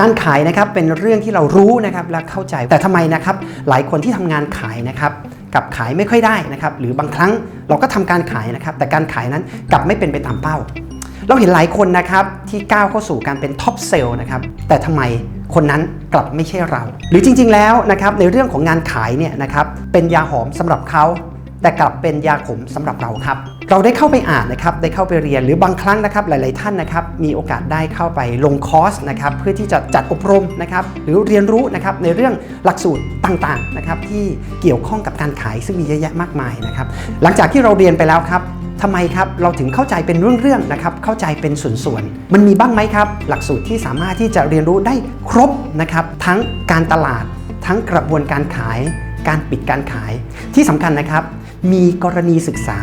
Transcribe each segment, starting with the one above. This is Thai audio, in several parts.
การขายนะครับเป็นเรื่องที่เรารู้นะครับและเข้าใจ แต่ทำไมนะครับหลายคนที่ทำงานขายนะครับกลับขายไม่ค่อยได้นะครับหรือบางครั้งเราก็ทำการขายนะครับแต่การขายนั้นกลับไม่เป็นไปตามเป้า เราเห็นหลายคนนะครับที่ก้าวเข้าสู่การเป็นท็อปเซลล์นะครับแต่ทำไมคนนั้นกลับไม่ใช่เรา หรือจริง ๆ แล้วนะครับในเรื่องของงานขายเนี่ยนะครับเป็นยาหอมสำหรับเขาแต่กลับเป็นยาขมสำหรับเราครับ เราได้เข้าไปอ่านนะครับได้เข้าไปเรียนหรือบางครั้งนะครับหลาย ๆ ท่านนะครับมีโอกาสได้เข้าไปลงคอร์สนะครับเพื่อที่จะจัดอบรมนะครับหรือเรียนรู้นะครับในเรื่องหลักสูตรต่าง ๆ นะครับที่เกี่ยวข้องกับการขายซึ่งมีเยอะแยะมากมายนะครับหลังจากที่เราเรียนไปแล้วครับทำไมครับเราถึงเข้าใจเป็นเรื่องๆนะครับเข้าใจเป็นส่วนๆมันมีบ้างไหมครับ หลักสูตรที่สามารถที่จะเรียนรู้ได้ครบนะครับทั้งการตลาด ทั้งกระบวนการขาย การปิดการขาย ที่สำคัญนะครับมีกรณีศึกษา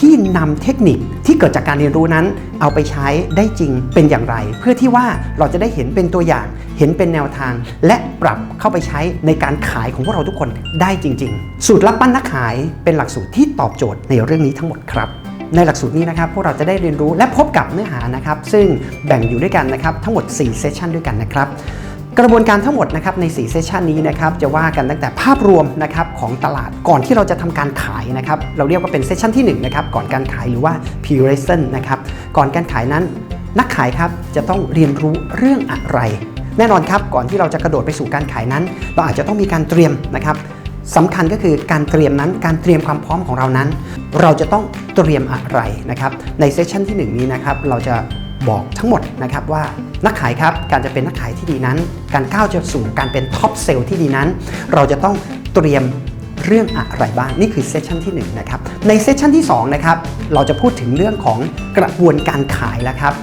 ที่นำเทคนิคที่เกิดจากการเรียนรู้นั้น เอาไปใช้ได้จริงเป็นอย่างไร เพื่อที่ว่าเราจะได้เห็นเป็นตัวอย่าง เห็นเป็นแนวทาง และปรับเข้าไปใช้ในการขายของพวกเราทุกคนได้จริง ๆ สูตรลับปั้นนักขายเป็นหลักสูตรที่ตอบโจทย์ในเรื่องนี้ทั้งหมดครับในหลักสูตรนี้นะครับพวกเราจะได้เรียนรู้และพบกับเนื้อหานะครับ ซึ่งแบ่งอยู่ด้วยกันนะครับ ทั้งหมด 4 เซสชันด้วยกันนะครับ กระบวนการทั้งหมดนะครับใน 4 เซสชันนี้นะครับจะว่ากันตั้งแต่ภาพรวมนะครับของตลาดก่อนที่เราจะทำการขายนะครับเราเรียกว่าเป็นเซสชันที่1นะครับก่อนการขายหรือว่า p r e s o n นะครับก่อนการขายนั้นนักขายครับจะต้องเรียนรู้เรื่องอะไร แน่นอนครับก่อนที่เราจะกระโดดไปสู่การขายนั้น เราอาจจะต้องมีการเตรียมนะครับสำคัญก็คือการเตรียมนั้นการเตรียมความพร้อมของเรานั้น เราจะต้องเตรียมอะไรนะครับในเซสชันที่ 1 นี้นะครับเราจะ บอกทั้งหมดนะครับว่านักขายครับการจะเป็นนักขายที่ดีนั้น การก้าวจะสู่การเป็นท็อปเซลล์ที่ดีนั้น เราจะต้องเตรียมเรื่องอะไรบ้างนี่คือเซสชันที่1นะครับในเซสชันที่2นะครับเราจะพูดถึงเรื่องของกระบวนการขายแล้วครับ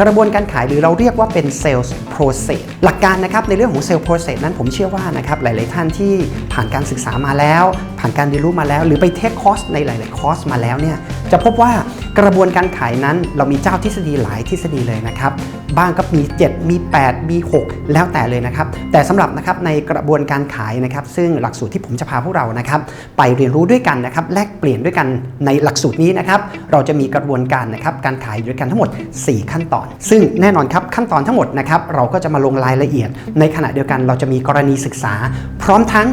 กระบวนการขายหรือเราเรียกว่าเป็นเซลล์ process หลักการนะครับในเรื่องของ sales process นั้นผมเชื่อว่านะครับหลาย ๆ ท่านที่ผ่านการศึกษามาแล้ว ผ่านการเรียนรู้มาแล้ว หรือไปเทคคอร์สในหลาย ๆ คอร์สมาแล้วเนี่ยจะพบว่ากระบวนการขายนั้นเรามีเจ้าทฤษฎีหลายทฤษฎีเลยนะครับบ้างก็มี 7 มี 8 มี 6 แล้วแต่เลยนะครับ แต่สำหรับนะครับในกระบวนการขายนะครับ ซึ่งหลักสูตรที่ผมจะพาพวกเรานะครับ ไปเรียนรู้ด้วยกันนะครับ แลกเปลี่ยนด้วยกันในหลักสูตรนี้นะครับ เราจะมีกระบวนการนะครับการขายอยู่ด้วยกันทั้งหมด 4 ขั้นตอน ซึ่งแน่นอนครับขั้นตอนทั้งหมดนะครับ เราก็จะมาลงรายละเอียด ในขณะเดียวกันเราจะมีกรณีศึกษา พร้อมทั้ง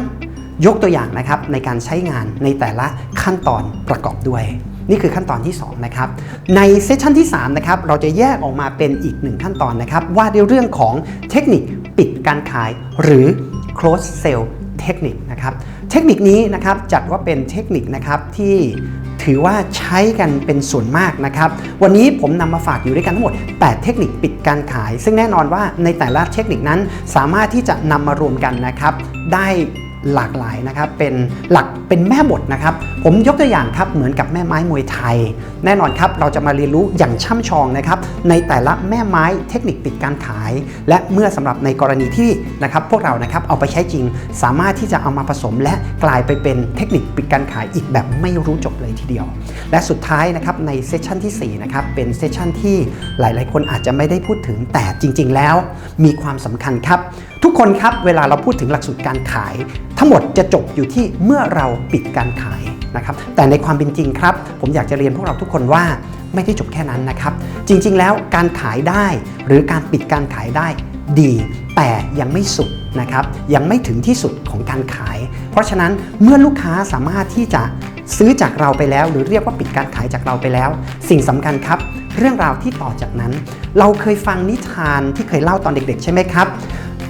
ยกตัวอย่างนะครับในการใช้งานในแต่ละขั้นตอนประกอบด้วย นี่คือขั้นตอนที่2นะครับในเซสชันที่3นะครับเราจะแยกออกมาเป็นอีกหนึ่งขั้นตอนนะครับว่าในเรื่องของเทคนิคปิดการขายหรือ close sale เทคนิคนะครับเทคนิคนี้นะครับจัดว่าเป็นเทคนิคนะครับที่ ถือว่าใช้กันเป็นส่วนมากนะครับ วันนี้ผมนำมาฝากอยู่ด้วยกันทั้งหมด 8 เทคนิคปิดการขาย ซึ่งแน่นอนว่าในแต่ละเทคนิคนั้นสามารถที่จะนำมารวมกันนะครับ ได้ หลากหลายนะครับเป็นหลักเป็นแม่บทนะครับผมยกตัวอย่างครับเหมือนกับแม่ไม้มวยไทย แน่นอนครับเราจะมาเรียนรู้อย่างช่ำชองนะครับในแต่ละแม่ไม้เทคนิคปิดการขาย และเมื่อสำหรับในกรณีที่นะครับพวกเรานะครับเอาไปใช้จริง สามารถที่จะเอามาผสม และกลายไปเป็นเทคนิคปิดการขายอีกแบบไม่รู้จบเลยทีเดียว และสุดท้ายนะครับในเซสชันที่4นะครับเป็นเซสชันที่หลาย ๆ คนอาจจะไม่ได้พูดถึงแต่จริง ๆ แล้ว มีความสำคัญครับ ทุกคนครับเวลาเราพูดถึงหลักสูตรการขาย ทั้งหมดจะจบอยู่ที่เมื่อเราปิดการขายนะครับแต่ในความเป็นจริงครับ ผมอยากจะเรียนพวกเราทุกคนว่าไม่ได้จบแค่นั้นนะครับ จริง ๆ แล้วการขายได้หรือการปิดการขายได้ดี แต่ยังไม่สุดนะครับยังไม่ถึงที่สุดของการขาย เพราะฉะนั้นเมื่อลูกค้าสามารถที่จะซื้อจากเราไปแล้ว หรือเรียกว่าปิดการขายจากเราไปแล้ว สิ่งสำคัญครับ เรื่องราวที่ต่อจากนั้น เราเคยฟังนิทานที่เคยเล่าตอนเด็ก ๆ ใช่ไหมครับ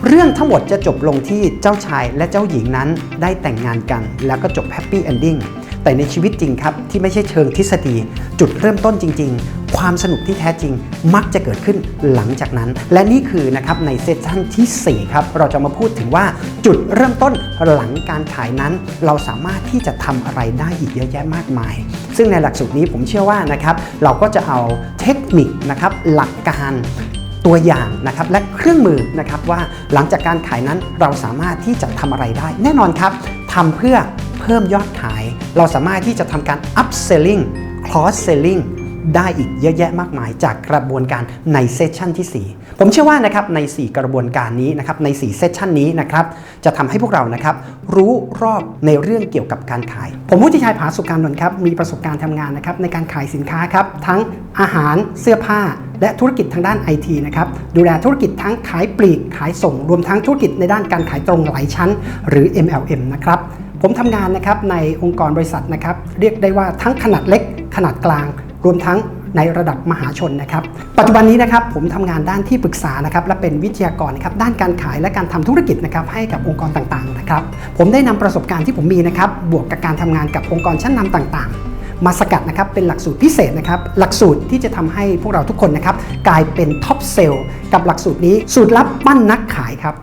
เรื่องทั้งหมดจะจบลงที่เจ้าชายและเจ้าหญิงนั้นได้แต่งงานกัน แล้วก็จบแฮปปี้เอนดิ้งแต่ในชีวิตจริงครับที่ไม่ใช่เชิงทฤษฎี จุดเริ่มต้นจริง ๆ ความสนุกที่แท้จริงมักจะเกิดขึ้นหลังจากนั้น และนี่คือนะครับในเซสชั่นทีสี่4 ครับเราจะมาพูดถึงว่าจุดเริ่มต้นหลังการขายนั้น เราสามารถที่จะทำอะไรได้อีกเยอะแยะมากมาย ซึ่งในหลักสูตรนี้ผมเชื่อว่านะครับเราก็จะเอาเทคนิคนะครับหลักการ ตัวอย่างนะครับและเครื่องมือนะครับว่าหลังจากการขายนั้นเราสามารถที่จะทำอะไรได้ แน่นอนครับทำเพื่อเพิ่มยอดขาย เราสามารถที่จะทำการ upselling cross selling ได้อีกเยอะแยะมากมายจากกระบวนการในเซสชันที่ 4 ผมเชื่อว่านะครับใน 4 กระบวนการนี้นะครับใน 4 เซสชันนี้นะครับจะทำให้พวกเรานะครับรู้รอบในเรื่องเกี่ยวกับการขาย ผมผู้ที่ชายผาสุการนนท์ครับมีประสบการณ์ทำงานนะครับในการขายสินค้าครับทั้งอาหารเสื้อผ้า และธุรกิจทางด้านไอทีนะครับดูแลธุรกิจทั้งขายปลีกขายส่ง รวมทั้งธุรกิจในด้านการขายตรงหลายชั้น หรือ MLM นะครับผมทำงานนะครับในองค์กรบริษัทนะครับเรียกได้ว่าทั้งขนาดเล็กขนาดกลาง รวมทั้ง ในระดับมหาชนนะครับ ปัจจุบันนี้นะครับผมทำงานด้านที่ปรึกษานะครับและเป็นวิทยากรนะครับด้านการขายและการทำธุรกิจนะครับให้กับองค์กรต่างๆนะครับผมได้นำประสบการณ์ที่ผมมีนะครับบวกกับการทำงานกับองค์กรชั้นนำต่างๆมาสกัดนะครับเป็นหลักสูตรพิเศษนะครับหลักสูตรที่จะทำให้พวกเราทุกคนนะครับกลายเป็นท็อปเซลล์กับหลักสูตรนี้สูตรลับปั้นนักขายครับ